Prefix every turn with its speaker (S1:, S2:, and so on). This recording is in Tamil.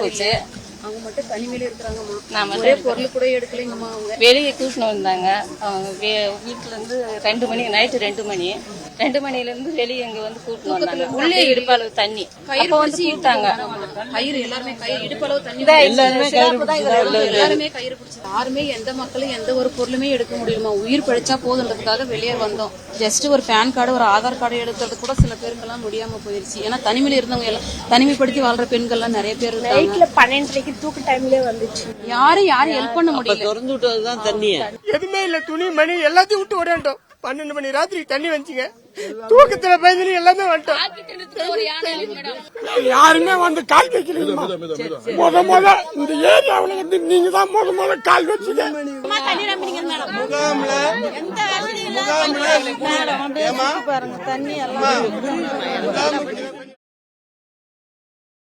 S1: போச்சு.
S2: அவங்க மட்டும் தனிமையில இருக்கிறாங்கம்மா. ஒரே பொருள் கூட எடுக்கலைங்கம்மா அவங்க.
S1: வெளியே கூட்டின்னு வந்தாங்க. வீட்டுல இருந்து ரெண்டு மணி நைட்டு ரெண்டு மணி. ரெண்டு மணில இருந்து வெளியே இங்க வந்து கூட்டின்னு வந்தாங்க. உள்ளே இடுப்பாளவு தண்ணி. அப்ப வந்து கூட்டாங்க
S2: கயிறு எல்லாருமே கயிறு இடுப்பளவு தண்ணி
S1: எல்லாருமே
S2: எல்லாருமே கயிறு பிடிச்சி. யாருமே எந்த மக்களும் எந்த ஒரு பொருளுமே எடுக்க முடியுமா உயிர் பிழைச்சா போதுன்றதுக்காக வெளியே வந்தோம். ஜஸ்ட் ஒரு பேன் கார்டு ஒரு ஆதார் கார்டு எடுக்கிறது கூட சில பேருக்கெல்லாம் முடியாம போயிருச்சு. ஏன்னா தனிமையில இருந்தவங்க எல்லாம் தனிமைப்படுத்தி வாழ்ற பெண்கள்லாம் நிறைய பேர்
S3: நைட்ல பன்னெண்டரைக்கு தூக்க டைம்லயே வந்துச்சு.
S2: யாரும் யாரும் ஹெல்ப் பண்ண முடியல.
S4: திறந்து விட்டதுதான் தண்ணிய.
S5: எதுவுமே இல்ல துணி மணி எல்லாத்தையும் விட்டு ஓடிட்டோம் பன்னெண்டு மணி ராத்திரி தண்ணி வந்துச்சுங்க. தூக்கத்துல பயந்து எல்லாமே வந்துட்டோம். யாருமே வந்து கால் வைக்கலைங்கம்மா முத முத இந்த ஏரியாவுல வந்து நீங்க தான் முத முத கால் வச்சீங்க.
S4: முகாம்ல முகாம்ல ஏமா
S3: பாருங்க தண்ணி
S4: முகாமுக்கு